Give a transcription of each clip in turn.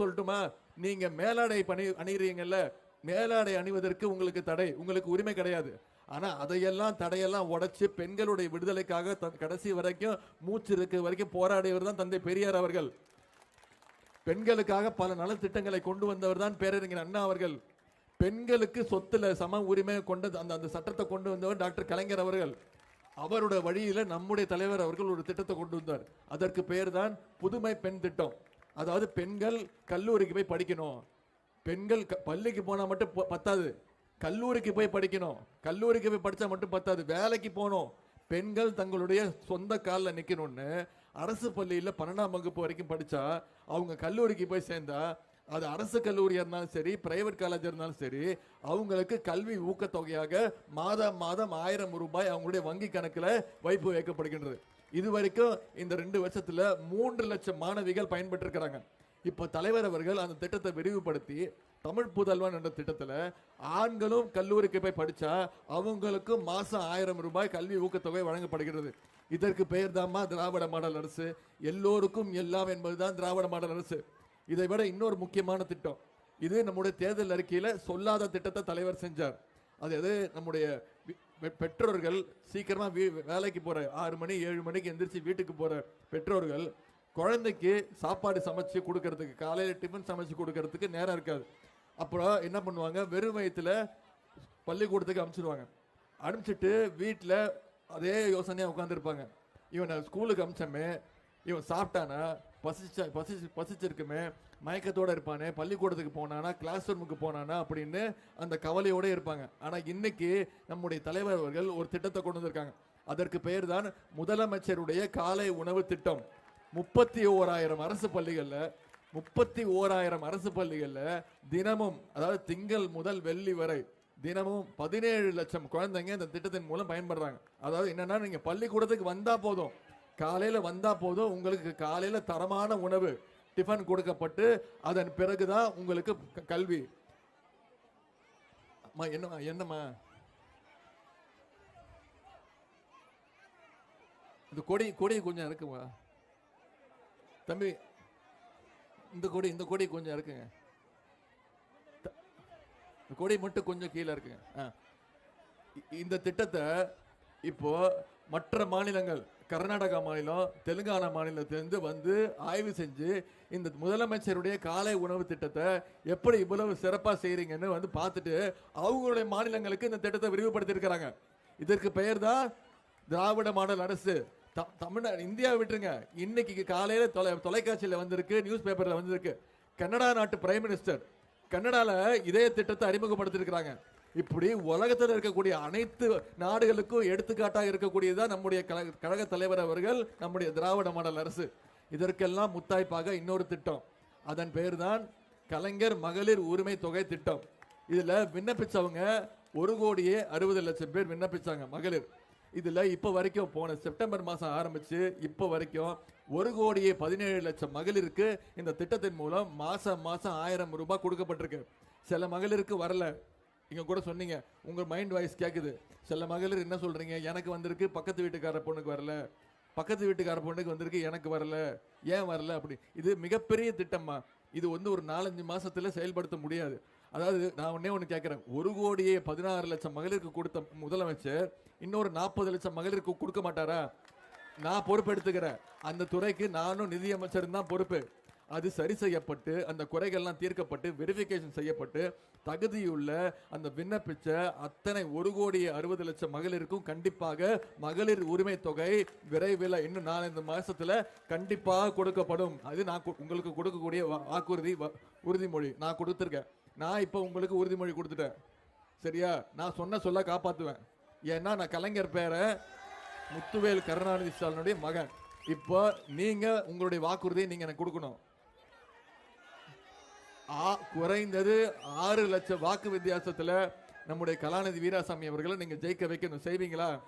சொல்லட்டுமா? நீங்க மேலாடை பணி அணிகிறீங்கல்ல மேலாடை அணிவதற்கு உங்களுக்கு தடை உங்களுக்கு உரிமை கிடையாது. ஆனா அதையெல்லாம் தடையெல்லாம் உடைச்சு பெண்களுடைய விடுதலைக்காக கடைசி வரைக்கும் மூச்சு இருக்க வரைக்கும் போராடியவர் தான் தந்தை பெரியார் அவர்கள். பெண்களுக்காக பல நலத்திட்டங்களை கொண்டு வந்தவர் தான் பேரறிஞர் அண்ணா அவர்கள். பெண்களுக்கு சொத்துல சம உரிமை கொண்டு அந்த அந்த சட்டத்தை கொண்டு வந்தவர் டாக்டர் கலைஞர் அவர்கள். அவருடைய வழியில நம்முடைய தலைவர் அவர்கள் ஒரு திட்டத்தை கொண்டு வந்தார். அதற்கு பெயர் தான் புதுமை பெண் திட்டம். அதாவது பெண்கள் கல்லூரிக்கு போய் படிக்கணும். பெண்கள் க- பள்ளிக்கு போனால் மட்டும் ப- பத்தாது. கல்லூரிக்கு போய் படிக்கணும். கல்லூரிக்கு போய் படித்தா மட்டும் பத்தாது. வேலைக்கு போகணும். பெண்கள் தங்களுடைய சொந்த காலில் நிற்கணும்னு அரசு பள்ளியில் பன்னெண்டாம் வகுப்பு வரைக்கும் படித்தா அவங்க கல்லூரிக்கு போய் சேர்ந்தா அது அரசு கல்லூரியாக இருந்தாலும் சரி பிரைவேட் காலேஜ் இருந்தாலும் சரி அவங்களுக்கு கல்வி ஊக்கத்தொகையாக மாதம் மாதம் ஆயிரம் ரூபாய் அவங்களுடைய வங்கி கணக்கில் வைப்பு வைக்கப்படுகின்றது. இது வரைக்கும் இந்த ரெண்டு வருஷத்தில் மூன்று லட்சம் மாணவிகள் பயன்பெற்றிருக்கிறாங்க. இப்போ தலைவர் அவர்கள் அந்த திட்டத்தை விரிவுபடுத்தி தமிழ் புதல்வன் என்ற திட்டத்தில் ஆண்களும் கல்லூரிக்கு போய் படித்தா அவங்களுக்கு மாதம் ஆயிரம் ரூபாய் கல்வி ஊக்கத்தொகை வழங்கப்படுகிறது. இதற்கு பெயர் தாம்மா திராவிட மாடல் அரசு. எல்லோருக்கும் எல்லாம் என்பதுதான் திராவிட மாடல் அரசு. இதை விட இன்னொரு முக்கியமான திட்டம். இது நம்முடைய தேர்தல் அறிக்கையில் சொல்லாத திட்டத்தை தலைவர் செஞ்சார். அது எது? நம்முடைய பெற்றோர்கள் சீக்கிரமாக வீ- வேலைக்கு போகிற ஆறு மணி ஏழு மணிக்கு எந்திரிச்சு வீட்டுக்கு போகிற பெற்றோர்கள் குழந்தைக்கு சாப்பாடு சமைச்சு கொடுக்கறதுக்கு காலையில் டிஃபன் சமைச்சு கொடுக்கறதுக்கு நேரம் இருக்காது. அப்புறம் என்ன பண்ணுவாங்க? வெறும் வயத்தில் பள்ளிக்கூடத்துக்கு அனுப்பிச்சிடுவாங்க அனுப்பிச்சிட்டு வீட்டில் அதே யோசனையாக உட்காந்துருப்பாங்க இவனை ஸ்கூலுக்கு அனுப்பிச்சமே இவன் சாப்பிட்டானா பசிச்சா பசிச்சு பசிச்சிருக்குமே மயக்கத்தோடு இருப்பானே. பள்ளிக்கூடத்துக்கு போனானா கிளாஸ் ரூமுக்கு போனானா அப்படின்னு அந்த கவலையோட இருப்பாங்க. ஆனால் இன்னைக்கு நம்முடைய தலைவர் அவர்கள் ஒரு திட்டத்தை கொண்டு வந்திருக்காங்க. அதற்கு பெயர் தான் முதலமைச்சருடைய காலை உணவு திட்டம். முப்பத்தி ஓராயிரம் அரசு பள்ளிகளில் முப்பத்தி ஓராயிரம் அரசு பள்ளிகளில் தினமும் அதாவது திங்கள் முதல் வெள்ளி வரை தினமும் பதினேழு லட்சம் குழந்தைங்க இந்த திட்டத்தின் மூலம் பயன்படுறாங்க. அதாவது என்னன்னா நீங்கள் பள்ளிக்கூடத்துக்கு வந்தால் போதும். காலையில வந்தா போதும். உங்களுக்கு காலையில தரமான உணவு டிஃபன் கொடுக்கப்பட்டு அதன் பிறகுதான் உங்களுக்கு க- கல்வி. அம்மா என்னம்மா என்னம்மா? இந்த கொடி கொடி கொஞ்சம் இருக்குமா தம்பி இந்த கொடி இந்த கொடி கொஞ்சம் இருக்குங்க. இந்த கொடி மட்டும் கொஞ்சம் கீழே இருக்குங்க. ஆ. இந்த திட்டத்தை இப்போ மற்ற மாநிலங்கள் கர்நாடகா மாநிலம் தெலுங்கானா மாநிலத்திலிருந்து வந்து ஆய்வு செஞ்சு இந்த முதலமைச்சருடைய காலை உணவு திட்டத்தை எப்படி இவ்வளவு சிறப்பாக செய்கிறீங்கன்னு வந்து பார்த்துட்டு அவங்களுடைய மாநிலங்களுக்கு இந்த திட்டத்தை விரிவுபடுத்தியிருக்கிறாங்க. இதற்கு பெயர் தான் திராவிட மாடல் அரசு. த- தமிழ்நாடு இந்தியா விட்டுருங்க. இன்னைக்கு காலையில் தொலை தொலைக்காட்சியில் வந்திருக்கு நியூஸ் பேப்பரில் வந்திருக்கு. கனடா நாட்டு பிரைம் மினிஸ்டர் கன்னடாவில் இதே திட்டத்தை அறிமுகப்படுத்தியிருக்கிறாங்க. இப்படி உலகத்தில் இருக்கக்கூடிய அனைத்து நாடுகளுக்கும் எடுத்துக்காட்டாக இருக்கக்கூடியதுதான் நம்முடைய கழக கழக தலைவர் அவர்கள் நம்முடைய திராவிட மாடல் அரசு. இதற்கெல்லாம் முத்தாய்ப்பாக இன்னொரு திட்டம். அதன் பெயர் தான் கலைஞர் மகளிர் உரிமை தொகை திட்டம். இதில் விண்ணப்பிச்சவங்க ஒரு கோடியே அறுபது லட்சம் பேர் விண்ணப்பிச்சாங்க மகளிர். இதில் இப்போ வரைக்கும் போன செப்டம்பர் மாதம் ஆரம்பித்து இப்போ வரைக்கும் ஒரு கோடியே பதினேழு லட்சம் மகளிருக்கு இந்த திட்டத்தின் மூலம் மாதம் மாதம் ஆயிரம் ரூபாய் கொடுக்கப்பட்டிருக்கு. சில மகளிருக்கு வரல. இங்க கூட சொன்னீங்க உங்க மைண்ட் வாய்ஸ் கேக்குது. சில மகளிர் என்ன சொல்றீங்க? எனக்கு வந்திருக்கு பக்கத்து வீட்டுக்கார பொண்ணுக்கு வரல. பக்கத்து வீட்டுக்கார பொண்ணுக்கு வந்திருக்கு எனக்கு வரல. ஏன் வரல அப்படி? இது மிகப்பெரிய திட்டம்மா. இது வந்து ஒரு நாலஞ்சு மாசத்துல செயல்படுத்த முடியாது. அதாவது நான் ஒன்றே ஒன்று கேட்குறேன் ஒரு கோடியே பதினாறு லட்சம் மகளிருக்கு கொடுத்த முதலமைச்சர் இன்னொரு நாற்பது லட்சம் மகளிருக்கு கொடுக்க மாட்டாரா? நான் பொறுப்பெடுத்துக்கிறேன். அந்த துறைக்கு நானும் நிதியமைச்சர் தான் பொறுப்பு. அது சரி செய்யப்பட்டு அந்த குறைகள்லாம் தீர்க்கப்பட்டு வெரிஃபிகேஷன் செய்யப்பட்டு தகுதியுள்ள அந்த விண்ணப்பிச்ச அத்தனை ஒரு கோடி அறுபது லட்சம் மகளிருக்கும் கண்டிப்பாக மகளிர் உரிமை தொகை விரைவில் இன்னும் நாலஞ்சு மாசத்துல கண்டிப்பாக கொடுக்கப்படும். அது நான் உங்களுக்கு கொடுக்கக்கூடிய வாக்குறுதி வ- உறுதிமொழி நான் கொடுத்துருக்கேன். நான் இப்போ உங்களுக்கு உறுதிமொழி கொடுத்துட்டேன். சரியா? நான் சொன்ன சொல்ல காப்பாற்றுவேன் ஏன்னா நான் கலைஞர் பேரை முத்துவேல் கருணாநிதி ஸ்டாலினுடைய மகன். இப்போ நீங்கள் உங்களுடைய வாக்குறுதியை நீங்கள் எனக்கு கொடுக்கணும். குறைந்தது ஆறு லட்சம் வாக்கு வித்தியாசத்துல நம்முடைய கலாநிதி வீராசாமி அவர்களை நீங்க ஜெயிக்க வைக்கணும். செய்வீங்களா?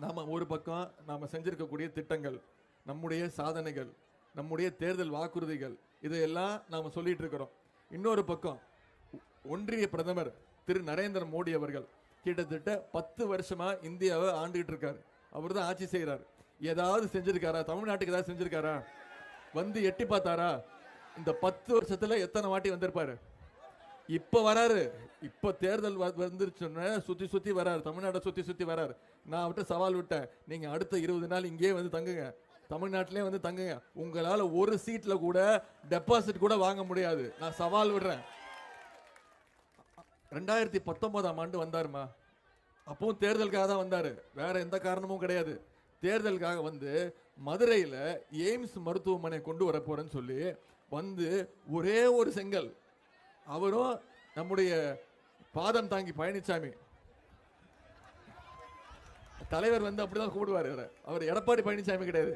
நாம ஒரு பக்கம் நாம செஞ்சிருக்கக்கூடிய திட்டங்கள் நம்முடைய சாதனைகள் நம்முடைய தேர்தல் வாக்குறுதிகள் இதையெல்லாம் நாம சொல்லிட்டு இருக்கிறோம் இன்னொரு பக்கம் ஒன்றிய பிரதமர் திரு நரேந்திர மோடி அவர்கள் கிட்டத்தட்ட பத்து வருஷமா இந்தியாவை ஆண்டுகிட்டு இருக்காரு அவர் தான் ஆட்சி செய்கிறார் ஏதாவது செஞ்சிருக்காரா? தமிழ்நாட்டுக்கு ஏதாவது செஞ்சிருக்காரா? வந்து எட்டி பார்த்தாரா? இந்த பத்து வருஷத்துல எத்தனை வாட்டி வந்திருப்பாரு? இப்ப வராரு. இப்ப தேர்தல் வ- வந்துருச்சுன்னா சுத்தி சுத்தி வராரு. தமிழ்நாட்டை சுத்தி சுத்தி வராரு. நான் அவர்கிட்ட சவால் விட்டேன். நீங்க அடுத்த இருபது நாள் இங்கேயே வந்து தங்குங்க. தமிழ்நாட்டிலே வந்து தங்குங்க. உங்களால ஒரு சீட்ல கூட டெபாசிட் கூட வாங்க முடியாது. நான் சவால் விடுறேன். ரெண்டாயிரத்தி பத்தொன்பதாம் ஆண்டு வந்தாருமா? அப்பவும் தேர்தலுக்காக தான் வந்தாரு. வேற எந்த காரணமும் கிடையாது. தேர்தலுக்காக வந்து மதுரையில் எய்ம்ஸ் மருத்துவமனை கொண்டு வர போறேன்னு சொல்லி வந்து ஒரே ஒரு செங்கல். அவரும் நம்முடைய பாதம் தாங்கி பழனிசாமி தலைவர் வந்து அப்படிதான் கூப்பிடுவார் இவரை. அவர் எடப்பாடி பழனிசாமி கிடையாது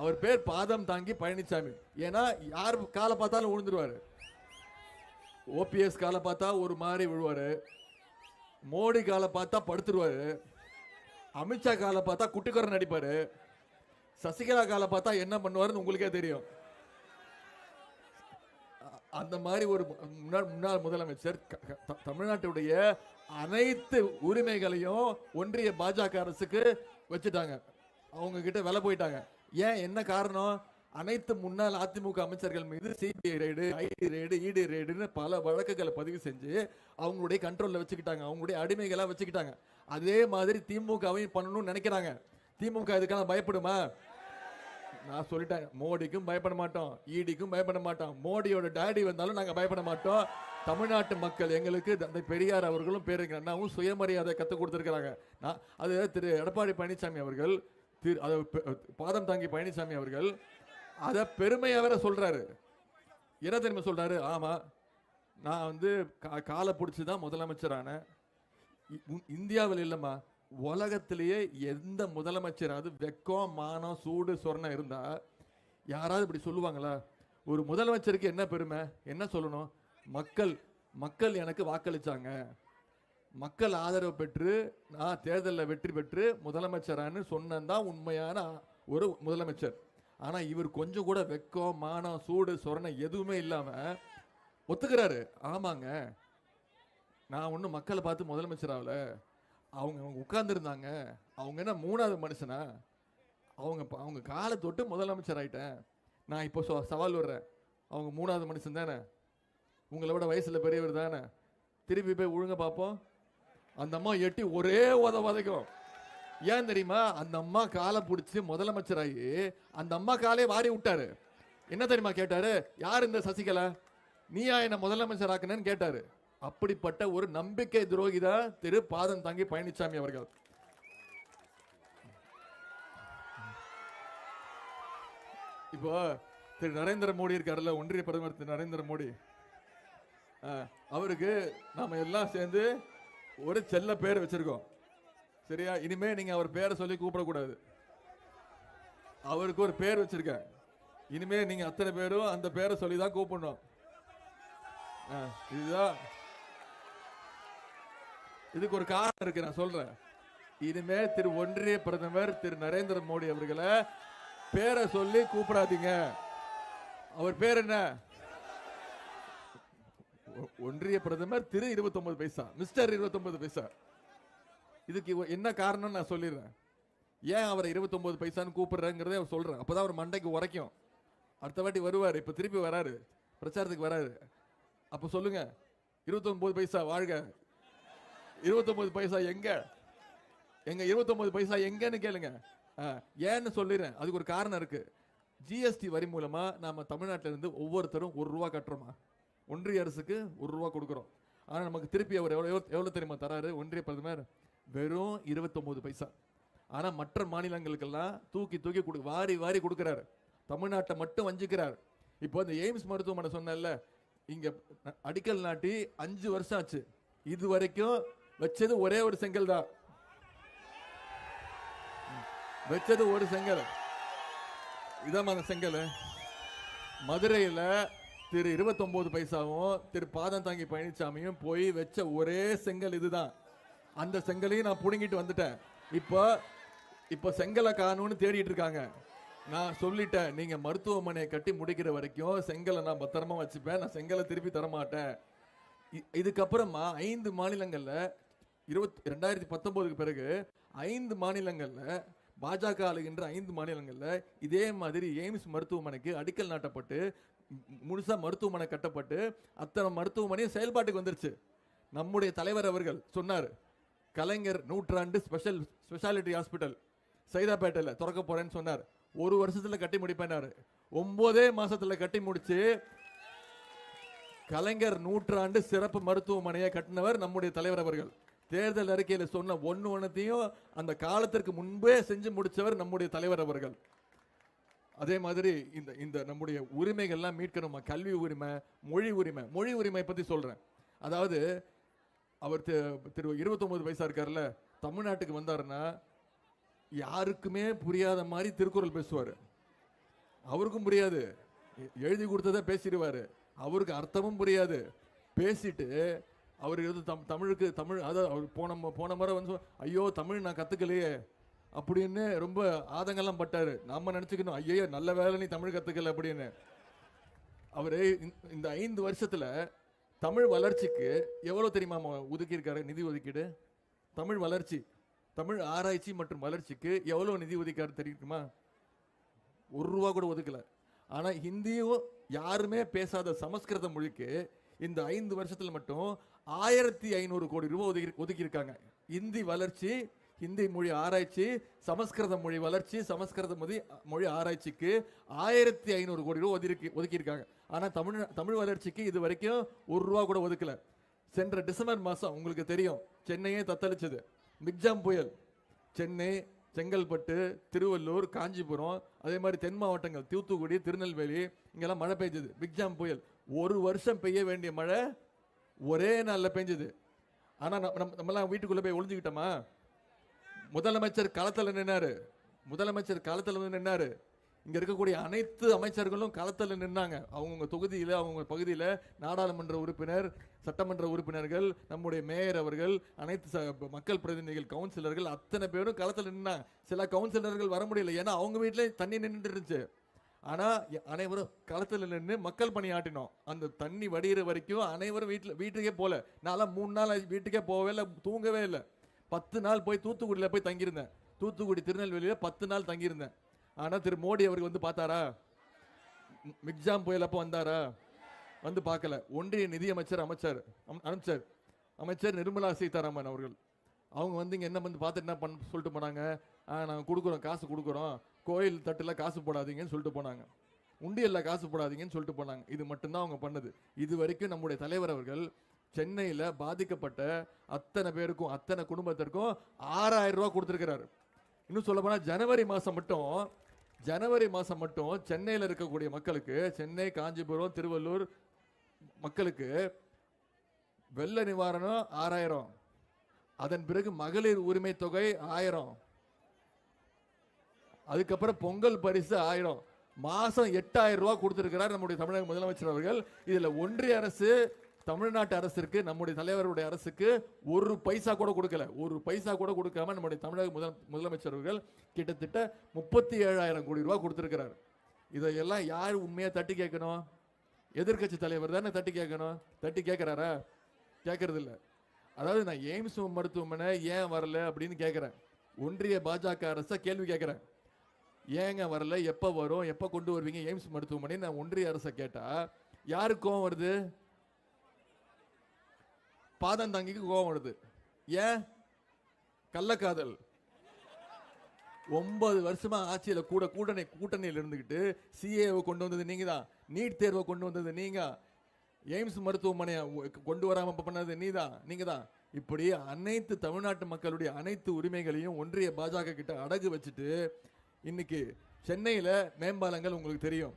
அவர் பேர் பாதம் தாங்கி பழனிசாமி ஏன்னா யார் காலை பார்த்தாலும் விழுந்துருவாரு ஓபிஎஸ் காலை பார்த்தா ஒரு மாதிரி விழுவாரு. மோடி காலை பார்த்தா படுத்துருவார். அமித்ஷா காலை பார்த்தா குட்டிக்குரன் நடிப்பார். சசிகலா காலை பார்த்தா என்ன பண்ணுவாருன்னு உங்களுக்கே தெரியும். அந்த மாதிரி ஒரு முன்னாள் முன்னாள் முதலமைச்சர் தமிழ்நாட்டுடைய அனைத்து உரிமைகளையும் ஒன்றிய பாஜக அரசுக்கு வச்சுட்டாங்க. அவங்க கிட்ட வில போயிட்டாங்க. ஏன்? என்ன காரணம்? அனைத்து முன்னாள் அதிமுக அமைச்சர்கள் மீது சிபிஐ ரெய்டு ஐடி ரெய்டு இடி ரெய்டுன்னு பல வழக்குகளை பதிவு செஞ்சு அவங்களுடைய கண்ட்ரோலில் வச்சுக்கிட்டாங்க. அவங்களுடைய அடிமைகளாக வச்சுக்கிட்டாங்க. அதே மாதிரி திமுகவையும் பண்ணணும்னு நினைக்கிறாங்க. திமுக இதுக்கெல்லாம் பயப்படுமா? நான் சொல்லிட்டேன் மோடிக்கும் பயப்பட மாட்டோம் ஈடிக்கும் பயப்பட மாட்டோம். மோடியோட டாடி வந்தாலும் நாங்கள் பயப்பட மாட்டோம். தமிழ்நாட்டு மக்கள் எங்களுக்கு அந்த பெரியார் அவர்களும் பேருங்க அண்ணாவும் சுயமரியாதை கற்றுக் கொடுத்துருக்குறாங்க. நான் அது திரு எடப்பாடி பழனிசாமி அவர்கள் திரு அதை பாதம் தாங்கி பழனிசாமி அவர்கள் அதை பெருமையாக வேற சொல்கிறாரு என்ன தெரியுமா சொல்கிறாரு ஆமாம் நான் வந்து கா- காலை பிடிச்சி தான் முதலமைச்சரானேன் இந்தியாவில் இல்லைம்மா. உலகத்திலேயே எந்த முதலமைச்சராவது வெக்கம் மானம் சூடு சொர்ணம் இருந்தால் யாராவது இப்படி சொல்லுவாங்களா? ஒரு முதலமைச்சருக்கு என்ன பெருமை? என்ன சொல்லணும்? மக்கள் மக்கள் எனக்கு வாக்களிச்சாங்க. மக்கள் ஆதரவு பெற்று நான் தேர்தலில் வெற்றி பெற்று முதலமைச்சரான்னு சொன்னதான் உண்மையான ஒரு முதலமைச்சர். ஆனால் இவர் கொஞ்சம் கூட வெக்கம் மானம் சூடு சொரணை எதுவுமே இல்லாமல் ஒத்துக்கிறாரு. ஆமாங்க. நான் ஒன்றும் மக்களை பார்த்து முதலமைச்சர் ஆகலை. அவங்க அவங்க உட்கார்ந்துருந்தாங்க. அவங்க என்ன மூணாவது மனுஷனா? அவங்க அவங்க காலை தொட்டு முதலமைச்சர் ஆயிட்டேன் நான் இப்போ சவால் விடுறேன். அவங்க மூணாவது மனுஷன் தானே? உங்களை விட வயசில் பெரியவர் தானே? திருப்பி போய் ஒழுங்க பார்ப்போம். அந்த அம்மா எட்டி ஒரே உத உதைக்கும். ஏன் தெரியுமா? அந்த அம்மா காலை பிடிச்சி முதலமைச்சராகி அந்த அம்மா காலே வாரி விட்டாரு. என்ன தெரியுமா கேட்டாரு? யார் இந்த சசிகலா? நீயா என்ன முதலமைச்சர் ஆக்குனேன்னு கேட்டாரு. அப்படிப்பட்ட ஒரு நம்பிக்கை துரோகி தான் திரு பாதம் தாங்கி பழனிசாமி அவர்கள். இப்போ திரு நரேந்திர மோடி இருக்காருல்ல ஒன்றிய பிரதமர் திரு நரேந்திர மோடி. ஆ, அவருக்கு நாம எல்லாம் சேர்ந்து ஒரு செல்ல பேர் வச்சிருக்கோம். சரியா? இனிமே நீங்க அவர் பேரை சொல்லி கூப்பிடக்கூடாது. அவருக்கு ஒரு பேர் வச்சிருக்கேன். இனிமே நீங்க அத்தனை பேரும் அந்த பேரை சொல்லி தான் கூப்பிடணும். ஆ, இதுதான் இதுக்கு ஒரு காரணம் இருக்கு நான் சொல்றேன். இனிமே திரு ஒன்றிய பிரதமர் திரு நரேந்திர மோடி அவர்களை பேரை சொல்லி கூப்பிடாதீங்க. அவர் பேர் என்ன? ஒன்றிய பிரதமர் திரு 29 பைசா மிஸ்டர் 29 பைசா. இதுக்கு என்ன காரணம் நான் சொல்லிடுறேன். ஏன் அவரை 29 பைசான்னு கூப்பிடுறேங்கிறதே அவர் சொல்றேன் அப்பதான் அவர் மண்டைக்கு உரைக்கும். அடுத்த வாட்டி வருவார் இப்ப திருப்பி வராரு. பிரச்சாரத்துக்கு வராரு. அப்ப சொல்லுங்க. 29 பைசா வாழ்க. 29 பைசா எங்க? எங்க 29 பைசா எங்கன்னு கேளுங்க. ஏன்னு சொல்லிடுறேன் அதுக்கு ஒரு காரணம் இருக்கு. ஜிஎஸ்டி வரி மூலமா நாம தமிழ்நாட்டுல இருந்து ஒவ்வொருத்தரும் ஒரு ரூபா கட்டுறோமா? ஒன்றிய அரசுக்கு ஒரு ரூபா கொடுக்குறோம். ஆனா நமக்கு திருப்பி அவர் எவ்வளவு எவ்வளவு தெரியுமா தராரு? ஒன்றிய பிரதமர் வெறும் 29 பைசா. ஆனா மற்ற மாநிலங்களுக்கெல்லாம் தூக்கி தூக்கி கொடு வாரி வாரி கொடுக்குறாரு. தமிழ்நாட்டை மட்டும் வஞ்சிக்கிறார். இப்போ இந்த எய்ம்ஸ் மருத்துவமனை சொன்னேன்ல இங்க அடிக்கல் நாட்டி அஞ்சு வருஷம் ஆச்சு. இது வரைக்கும் வச்சது ஒரே ஒரு செங்கல் தான். வச்சது ஒரு செங்கல். இதான் அந்த செங்கல். மதுரையில் திரு 29 பைசாவும் திரு பாதம் தாங்கி பழனிசாமியும் போய் வச்ச ஒரே செங்கல் இதுதான். அந்த செங்கலையும் நான் பிடுங்கிட்டு வந்துட்டேன். இப்போ இப்போ செங்கலை காணும்னு தேடிட்டு இருக்காங்க. நான் சொல்லிட்டேன் நீங்கள் மருத்துவமனையை கட்டி முடிக்கிற வரைக்கும் செங்கலை நான் பத்திரமா வச்சுப்பேன். நான் செங்கலை திருப்பி தரமாட்டேன். இ- இதுக்கப்புறமா ஐந்து மாநிலங்களில் இருபத்தி ரெண்டாயிரத்தி பத்தொம்போதுக்கு பிறகு ஐந்து மாநிலங்களில் பாஜக ஆளுகின்ற ஐந்து மாநிலங்களில் இதே மாதிரி எய்ம்ஸ் மருத்துவமனைக்கு அடிக்கல் நாட்டப்பட்டு முழுசாக மருத்துவமனை கட்டப்பட்டு அத்தனை மருத்துவமனையும் செயல்பாட்டுக்கு வந்துருச்சு. நம்முடைய தலைவர் அவர்கள் சொன்னார் கலைஞர் நூற்றாண்டு ஸ்பெஷல் ஸ்பெஷாலிட்டி ஹாஸ்பிட்டல் சைதாப்பேட்டையில் திறக்க போகிறேன்னு சொன்னார். ஒரு வருஷத்தில் கட்டி முடிப்பேனார் ஒம்போதே மாதத்தில் கட்டி முடித்து கலைஞர் நூற்றாண்டு சிறப்பு மருத்துவமனையை கட்டினவர் நம்முடைய தலைவர் அவர்கள். தேர்தல் அறிக்கையில் சொன்ன ஒன்று ஒன்றத்தையும் அந்த காலத்திற்கு முன்பே செஞ்சு முடித்தவர் நம்முடைய தலைவர் அவர்கள். அதே மாதிரி இந்த இந்த நம்முடைய உரிமைகள்லாம் மீட்கணுமா? கல்வி உரிமை மொழி உரிமை. மொழி உரிமையை பற்றி சொல்கிறேன் அதாவது அவர் திரு இருபத்தொம்போது வயசா இருக்கார்ல தமிழ்நாட்டுக்கு வந்தாருன்னா யாருக்குமே புரியாத மாதிரி திருக்குறள் பேசுவார். அவருக்கும் புரியாது. எ- எழுதி கொடுத்ததை பேசிடுவாரு. அவருக்கு அர்த்தமும் புரியாது. பேசிட்டு அவர் எது தம் தமிழுக்கு தமிழ் அதாவது அவர் போன போன முறை வந்து ஐயோ தமிழ் நான் கற்றுக்கலையே அப்படின்னு ரொம்ப ஆதங்கெல்லாம் பட்டாரு. நம்ம நினச்சிக்கணும் ஐயோ நல்ல வேலை நீ தமிழ் கற்றுக்கல அப்படின்னு. அவர் இந்த- ஐந்து வருஷத்தில் தமிழ் வளர்ச்சிக்கு எவ்வளோ தெரியுமா ஒதுக்கியிருக்காரு? நிதி ஒதுக்கீடு? தமிழ் வளர்ச்சி தமிழ் ஆராய்ச்சி மற்றும் வளர்ச்சிக்கு எவ்வளோ நிதி ஒதுக்காரு தெரியுமா? ஒரு ரூபா கூட ஒதுக்கல. ஆனால் ஹிந்தியும் யாருமே பேசாத சமஸ்கிருத மொழிக்கு இந்த ஐந்து வருஷத்தில் மட்டும் ஆயிரத்தி ஐநூறு கோடி ரூபாய் ஒதுக்கி ஒதுக்கியிருக்காங்க. இந்தி வளர்ச்சி ஹிந்தி மொழி ஆராய்ச்சி சமஸ்கிருத மொழி வளர்ச்சி சமஸ்கிருத மொழி மொழி ஆராய்ச்சிக்கு ஆயிரத்தி ஐநூறு கோடி ரூபாய் ஒதுக்கி ஒதுக்கியிருக்காங்க. ஆனால் தமிழ் தமிழ் வளர்ச்சிக்கு இது வரைக்கும் ஒரு ரூபா கூட ஒதுக்கல. சென்ற டிசம்பர் மாதம் உங்களுக்கு தெரியும் சென்னையே தத்தளிச்சது. மிக்ஜாம் புயல். சென்னை செங்கல்பட்டு திருவள்ளூர் காஞ்சிபுரம் அதே மாதிரி தென் மாவட்டங்கள் தூத்துக்குடி திருநெல்வேலி இங்கெல்லாம் மழை பெஞ்சது பிக்ஜாம் புயல். ஒரு வருஷம் பெய்ய வேண்டிய மழை ஒரே நாளில் பெஞ்சது. ஆனால் நம்ம நம்ம- நம்மலாம் வீட்டுக்குள்ளே போய் ஒளிஞ்சுக்கிட்டோமா? முதலமைச்சர் களத்தில் நின்னார். முதலமைச்சர் களத்தில் வந்து நின்னார். இங்கே இருக்கக்கூடிய அனைத்து அமைச்சர்களும் களத்தில் நின்னாங்க. அவங்கவுங்க தொகுதியில் அவங்க பகுதியில் நாடாளுமன்ற உறுப்பினர் சட்டமன்ற உறுப்பினர்கள் நம்முடைய மேயர் அவர்கள் அனைத்து ச- மக்கள் பிரதிநிதிகள் கவுன்சிலர்கள் அத்தனை பேரும் களத்தில் நின்னாங்க. சில கவுன்சிலர்கள் வர முடியல. ஏன்னா அவங்க வீட்டிலே தண்ணி நின்றுட்டு இருந்துச்சு. ஆனால் அனைவரும் களத்தில் நின்று மக்கள் பணி ஆட்டினோம். அந்த தண்ணி வடிகிற வரைக்கும் அனைவரும் வீட்டில் வீட்டுக்கே போகல நான்லாம் மூணு நாள் வீட்டுக்கே போகவே இல்லை தூங்கவே இல்லை. பத்து நாள் போய் தூத்துக்குடியில் போய் தங்கியிருந்தேன். தூத்துக்குடி திருநெல்வேலியில் பத்து நாள் தங்கியிருந்தேன். ஆனால் திரு மோடி அவருக்கு வந்து பார்த்தாரா? மிக்ஜாம் புயல் அப்போ வந்தாரா? வந்து பார்க்கல. ஒன்றிய நிதியமைச்சர் அமைச்சர் அம்- அமைச்சர் அமைச்சர் நிர்மலா சீதாராமன் அவர்கள். அவங்க வந்து இங்கே என்ன வந்து பார்த்துட்டு என்ன பண்ண சொல்லிட்டு போனாங்க? நாங்கள் கொடுக்குறோம் காசு கொடுக்குறோம். கோயில் தட்டில் காசு போடாதீங்கன்னு சொல்லிட்டு போனாங்க. உண்டியலில் காசு போடாதீங்கன்னு சொல்லிட்டு போனாங்க. இது மட்டும்தான் அவங்க பண்ணது. இது வரைக்கும் நம்முடைய தலைவர் அவர்கள் சென்னையில் பாதிக்கப்பட்ட அத்தனை பேருக்கும் அத்தனை குடும்பத்திற்கும் ஆறாயிரம் ரூபா கொடுத்துருக்கிறாரு. இன்னும் சொல்ல போனால் ஜனவரி மாதம் மட்டும் ஜனவரி மாதம் மட்டும் சென்னையில் இருக்கக்கூடிய மக்களுக்கு சென்னை காஞ்சிபுரம் திருவள்ளூர் மக்களுக்கு வெள்ள நிவாரணம் ஆறாயிரம். அதன் பிறகு மகளிர் உரிமை தொகை ஆயிரம். அதுக்கப்புறம் பொங்கல் பரிசு ஆயிரம் மாதம் எட்டாயிரம் ரூபா கொடுத்துருக்கிறார் நம்முடைய தமிழக முதலமைச்சர் அவர்கள். இதில் ஒன்றிய அரசு தமிழ்நாட்டு அரசிற்கு நம்முடைய தலைவருடைய அரசுக்கு ஒரு பைசா கூட கொடுக்கல. ஒரு பைசா கூட கொடுக்காம நம்முடைய தமிழக முதல் முதலமைச்சர் அவர்கள் கிட்டத்தட்ட முப்பத்தி ஏழாயிரம் கோடி ரூபா கொடுத்துருக்கிறார். இதையெல்லாம் யார் உண்மையாக தட்டி கேட்கணும்? எதிர்க்கட்சி தலைவர் தானே தட்டி கேட்கணும்? தட்டி கேட்குறாரா? கேட்கறது இல்லை. அதாவது நான் எய்ம்ஸ் மருத்துவமனை ஏன் வரல அப்படின்னு கேட்குறேன். ஒன்றிய பாஜக அரசை கேள்வி கேட்குறேன். ஏங்க வரல? எப்போ வரும்? எப்போ கொண்டு வருவீங்க? எய்ம்ஸ் மருத்துவமனை நான் ஒன்றிய அரசை கேட்டால் யாருக்கு கோவம் வருது? பாதம் தங்கிக்கு கோவம் வருது. ஏன்? கள்ளக்காதல். ஒன்பது வருஷமா ஆட்சியில கூட கூட்டணி கூட்டணியில் இருந்துக்கிட்டு சிஏவை கொண்டு வந்தது நீங்க தான். நீட் தேர்வை கொண்டு வந்தது நீங்க. எய்ம்ஸ் மருத்துவமனையை கொண்டு வராம பண்ணது நீ தான் நீங்க தான். இப்படி அனைத்து தமிழ்நாட்டு மக்களுடைய அனைத்து உரிமைகளையும் ஒன்றிய பாஜக கிட்ட அடகு வச்சுட்டு இன்னைக்கு சென்னையில் மேம்பாலங்கள் உங்களுக்கு தெரியும்.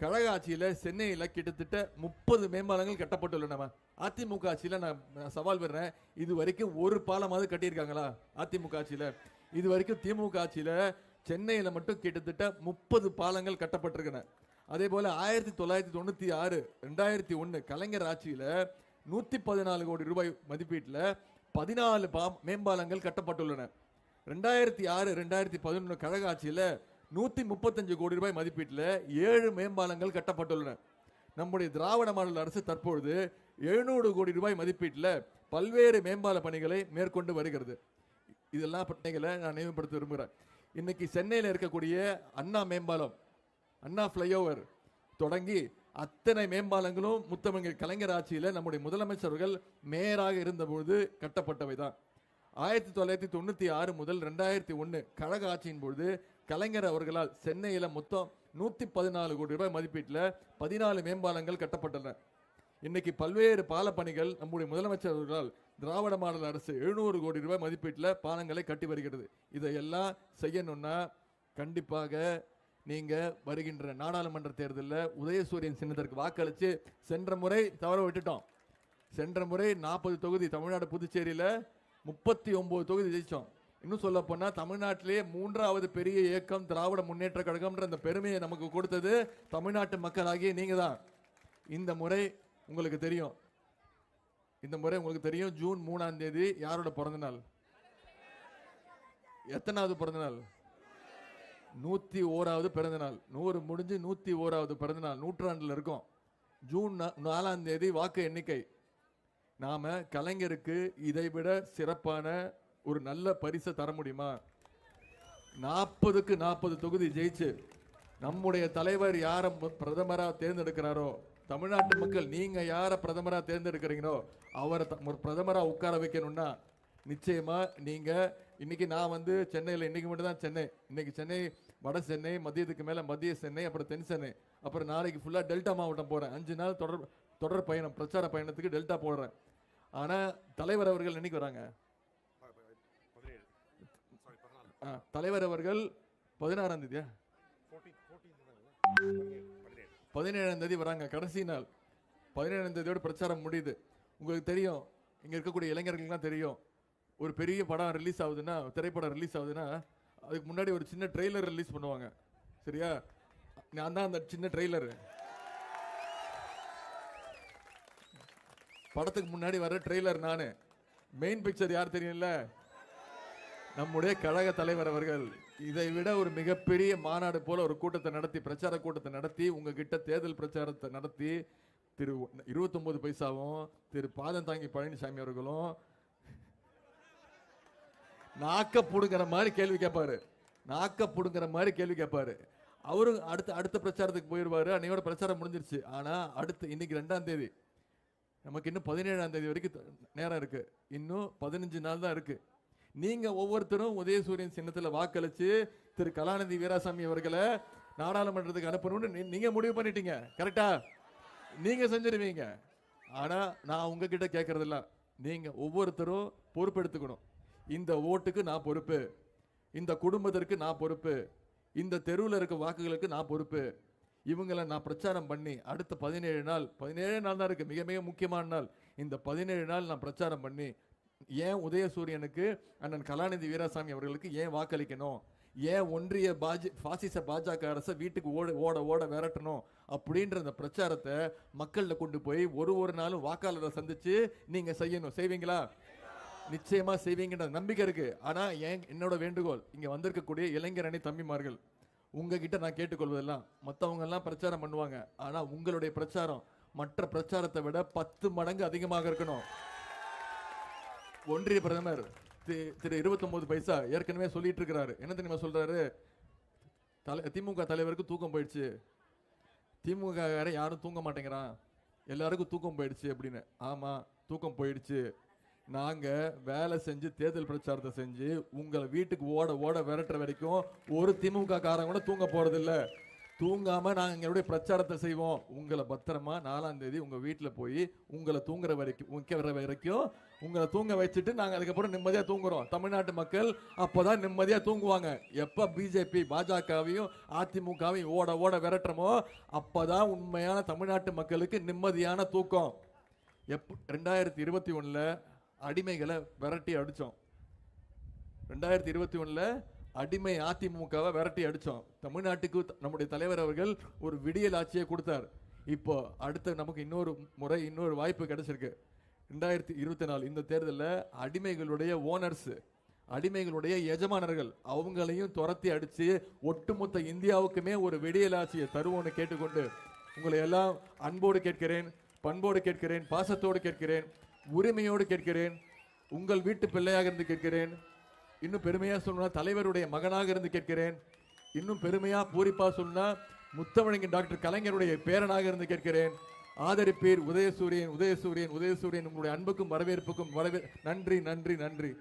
கழக ஆட்சியில் சென்னையில் கிட்டத்தட்ட முப்பது மேம்பாலங்கள் கட்டப்பட்டுள்ளன. அதிமுக ஆட்சியில் நான் சவால் விடுறேன். இது வரைக்கும் ஒரு பாலமாவது கட்டியிருக்காங்களா அதிமுக ஆட்சியில்? இது வரைக்கும் திமுக ஆட்சியில் சென்னையில் மட்டும் கிட்டத்தட்ட முப்பது பாலங்கள் கட்டப்பட்டிருக்கன. அதே போல் ஆயிரத்தி தொள்ளாயிரத்தி தொண்ணூற்றி ஆறு ரெண்டாயிரத்தி ஒன்று கலைஞர் ஆட்சியில் நூற்றி பதினாலு கோடி ரூபாய் மதிப்பீட்டில் பதினாலு பா மேம்பாலங்கள் கட்டப்பட்டுள்ளன. ரெண்டாயிரத்தி ஆறு ரெண்டாயிரத்தி பதினொன்று கழக ஆட்சியில் நூற்றி முப்பத்தஞ்சு கோடி ரூபாய் மதிப்பீட்டில் ஏழு மேம்பாலங்கள் கட்டப்பட்டுள்ளன. நம்முடைய திராவிட மாடல் அரசு தற்பொழுது எழுநூறு கோடி ரூபாய் மதிப்பீட்டில் பல்வேறு மேம்பால பணிகளை மேற்கொண்டு வருகிறது. இதெல்லாம் பணிகளை நான் நினைவுபடுத்த விரும்புகிறேன். இன்னைக்கு சென்னையில் இருக்கக்கூடிய அண்ணா மேம்பாலம் அண்ணா ஃப்ளைஓவர் தொடங்கி அத்தனை மேம்பாலங்களும் முத்தமிழ் கலைஞர் ஆட்சியில் நம்முடைய முதலமைச்சர்கள் மேயராக இருந்தபொழுது கட்டப்பட்டவை தான் ஆயிரத்தி தொள்ளாயிரத்தி தொண்ணூத்தி ஆறு முதல் ரெண்டாயிரத்தி ஒன்று கழக ஆட்சியின் பொழுது கலைஞர் அவர்களால் சென்னையில மொத்தம் நூத்தி பதினாலு கோடி ரூபாய் மதிப்பீட்டில் பதினாலு மேம்பாலங்கள் கட்டப்பட்டன. இன்னைக்கு பல்வேறு பால பணிகள் நம்முடைய முதலமைச்சர் அவர்களால் திராவிட மாடல் அரசு எழுநூறு கோடி ரூபாய் மதிப்பீட்டில் பாலங்களை கட்டி வருகிறது. இதையெல்லாம் செய்யணும்னா கண்டிப்பாக நீங்க வருகின்ற நாடாளுமன்ற தேர்தலில் உதயசூரியன் சின்னத்திற்கு வாக்களித்து சென்ற முறை தவற விட்டுட்டோம். சென்ற முறை நாற்பது தொகுதி தமிழ்நாடு புதுச்சேரியில முப்பத்தி ஒன்பது தொகுதி ஜெயித்தோம் இன்னும் சொல்ல போனால் தமிழ்நாட்டிலேயே மூன்றாவது பெரிய இயக்கம் திராவிட முன்னேற்ற கழகம்ன்ற அந்த பெருமையை நமக்கு கொடுத்தது தமிழ்நாட்டு மக்களாகிய நீங்கள் தான் இந்த முறை உங்களுக்கு தெரியும். இந்த முறை உங்களுக்கு தெரியும் ஜூன் மூணாம் தேதி யாரோட பிறந்தநாள் எத்தனாவது பிறந்தநாள் நூற்றி ஓராவது பிறந்தநாள் நூறு முடிஞ்சு நூற்றி ஓராவது பிறந்தநாள் நூற்றாண்டில் இருக்கும். ஜூன் நாலாம் தேதி வாக்கு எண்ணிக்கை. நாம கலைஞருக்கு இதைவிட சிறப்பான ஒரு நல்ல பரிசை தர முடியுமா? நாற்பதுக்கு நாற்பது தொகுதி ஜெயிச்சு நம்முடைய தலைவர் யாரை பிரதமராக தேர்ந்தெடுக்கிறாரோ தமிழ்நாட்டு மக்கள் நீங்க யாரை பிரதமராக தேர்ந்தெடுக்கிறீங்களோ அவரை பிரதமராக ஒரு உட்கார வைக்கணும்னா நிச்சயமா நீங்க இன்னைக்கு நான் வந்து சென்னையில் இன்னைக்கு மட்டும் தான் சென்னை இன்னைக்கு சென்னை வட சென்னை மதியத்துக்கு மேலே மத்திய சென்னை அப்புறம் தென் சென்னை அப்புறம் நாளைக்கு ஃபுல்லாக டெல்டா மாவட்டம் போகிறேன் அஞ்சு நாள் தொடர் தொடர் பயணம் பிரச்சார பயணத்துக்கு டெல்டா போடுறேன் ஆனால் தலைவர் அவர்கள் என்னைக்கு வராங்க? ஆ, தலைவர் அவர்கள் பதினாறாம் தேதியா பதினேழாம் தேதி வராங்க கடைசி நாள். பதினேழாம் தேதியோட பிரச்சாரம் முடியுது. உங்களுக்கு தெரியும் இங்கே இருக்கக்கூடிய இளைஞர்களுக்குலாம் தெரியும் ஒரு பெரிய படம் ரிலீஸ் ஆகுதுன்னா திரைப்படம் ரிலீஸ் ஆகுதுன்னா அதுக்கு முன்னாடி ஒரு சின்ன ட்ரெய்லர் ரிலீஸ் பண்ணுவாங்க. சரியா? நான் தான் அந்த சின்ன ட்ரெய்லரு படத்துக்கு முன்னாடி வர ட்ரெய்லர் நான். மெயின் பிக்சர் யார் தெரியும்ல? நம்முடைய கழக தலைவர் அவர்கள். இதை விட ஒரு மிகப்பெரிய மாநாடு போல ஒரு கூட்டத்தை நடத்தி பிரச்சார கூட்டத்தை நடத்தி உங்ககிட்ட தேர்தல் பிரச்சாரத்தை நடத்தி திரு இருபத்தொன்பது பைசாவும் திரு பாதம் தாங்கி பழனிசாமி அவர்களும் நாக்க புடுங்கிற மாதிரி கேள்வி கேட்பாரு நாக்க புடுங்கிற மாதிரி கேள்வி கேட்பாரு அவரும் அடுத்த அடுத்த பிரச்சாரத்துக்கு போயிடுவாரு அன்னையோட பிரச்சாரம் முடிஞ்சிருச்சு. ஆனா அடுத்து இன்னைக்கு ரெண்டாம் தேதி. நமக்கு இன்னும் பதினேழாம் தேதி வரைக்கும் நேரம் இருக்குது இன்னும் பதினஞ்சு நாள் தான் இருக்குது நீங்கள் ஒவ்வொருத்தரும் உதயசூரியன் சின்னத்தில் வாக்களித்து திரு கலாநிதி வீராசாமி அவர்களை நாடாளுமன்றத்துக்கு அனுப்பணும்னு நீங்கள் முடிவு பண்ணிட்டீங்க. கரெக்டா நீங்கள் செஞ்சிருவீங்க. ஆனால் நான் உங்ககிட்ட கேட்குறதில்ல நீங்கள் ஒவ்வொருத்தரும் பொறுப்பெடுத்துக்கணும். இந்த ஓட்டுக்கு நான் பொறுப்பு. இந்த குடும்பத்திற்கு நான் பொறுப்பு. இந்த தெருவில் இருக்க வாக்குகளுக்கு நான் பொறுப்பு. இவங்களை நான் பிரச்சாரம் பண்ணி அடுத்த பதினேழு நாள் பதினேழு நாள் தான் இருக்குது மிக மிக முக்கியமான நாள். இந்த பதினேழு நாள் நான் பிரச்சாரம் பண்ணி ஏன் உதயசூரியனுக்கு அண்ணன் கலாநிதி வீராசாமி அவர்களுக்கு ஏன் வாக்களிக்கணும்? ஏன் ஒன்றிய பாஜ பாசிச பாஜக அரசை வீட்டுக்கு ஓட ஓட ஓட விரட்டணும்? அப்படின்ற அந்த பிரச்சாரத்தை மக்களில் கொண்டு போய் ஒரு ஒரு நாளும் வாக்காளரை சந்தித்து நீங்கள் செய்யணும். செய்வீங்களா? நிச்சயமாக செய்வீங்கன்ற நம்பிக்கை இருக்குது ஆனால் ஏன் என்னோட வேண்டுகோள் இங்கே வந்திருக்கக்கூடிய இளைஞர் அணி தம்பிமார்கள் உங்ககிட்ட நான் கேட்டுக்கொள்வதெல்லாம் மற்றவங்கெல்லாம் பிரச்சாரம் பண்ணுவாங்க. ஆனா உங்களுடைய பிரச்சாரம் மற்ற பிரச்சாரத்தை விட பத்து மடங்கு அதிகமாக இருக்கணும். ஒன்றிய பிரதமர் தி- திரு 29 பைசா ஏற்கனவே சொல்லிட்டு இருக்கிறாரு என்ன தெரியுமா சொல்றாரு? தலை திமுக தலைவருக்கு தூக்கம் போயிடுச்சு. திமுக யாரும் தூங்க மாட்டேங்கிறான். எல்லாருக்கும் தூக்கம் போயிடுச்சு அப்படின்னு. ஆமா தூக்கம் போயிடுச்சு. நாங்கள் வேலை செஞ்சு தேர்தல் பிரச்சாரத்தை செஞ்சு உங்களை வீட்டுக்கு ஓட ஓட விரட்டுற வரைக்கும் ஒரு திமுக காரங்க கூட தூங்க போகிறதில்ல தூங்காமல் நாங்கள் எங்களுடைய பிரச்சாரத்தை செய்வோம். உங்களை பத்திரமா நாலாம் தேதி உங்கள் வீட்டில் போய் உங்களை தூங்குற வரைக்கும் வைக்கிற வரைக்கும் உங்களை தூங்க வச்சுட்டு நாங்கள் அதுக்கப்புறம் நிம்மதியாக தூங்குறோம். தமிழ்நாட்டு மக்கள் அப்போ தான் நிம்மதியாக தூங்குவாங்க. எப்போ பிஜேபி பாஜகவையும் அதிமுகவையும் ஓட ஓட விரட்டுறமோ அப்பதான் உண்மையான தமிழ்நாட்டு மக்களுக்கு நிம்மதியான தூக்கம். எப் ரெண்டாயிரத்தி இருபத்தி ஒன்றில் அடிமைகளை விரட்டி அடித்தோம். ரெண்டாயிரத்தி இருபத்தி ஒன்றில் அடிமை அதிமுகவை விரட்டி அடித்தோம். தமிழ்நாட்டுக்கு த- நம்முடைய தலைவர் அவர்கள் ஒரு விடியல் ஆட்சியை கொடுத்தார். இப்போ அடுத்த நமக்கு இன்னொரு முறை இன்னொரு வாய்ப்பு கிடைச்சிருக்கு. ரெண்டாயிரத்தி இருபத்தி நாலு இந்த தேர்தலில் அடிமைகளுடைய ஓனர்ஸு அடிமைகளுடைய எஜமானர்கள் அவங்களையும் துரத்தி அடித்து ஒட்டுமொத்த இந்தியாவுக்குமே ஒரு விடியலாட்சியை தருவோன்னு தருவோம்னு கேட்டுக்கொண்டு உங்களை எல்லாம் அன்போடு கேட்கிறேன் பண்போடு கேட்கிறேன் பாசத்தோடு கேட்கிறேன். உரிமையோடு கேட்கிறேன். உங்கள் வீட்டு பிள்ளையாக இருந்து கேட்கிறேன். இன்னும் பெருமையாக சொல்லணும்னா தலைவருடைய மகனாக இருந்து கேட்கிறேன். இன்னும் பெருமையாக பூரிப்பா சொன்னா முத்தமிழங்கின் டாக்டர் கலைஞருடைய பேரனாக இருந்து கேட்கிறேன். ஆதரிப்பீர் உதயசூரியன் உதயசூரியன் உதயசூரியன் உங்களுடைய அன்புக்கும் வரவேற்புக்கும் வரவே நன்றி நன்றி நன்றி.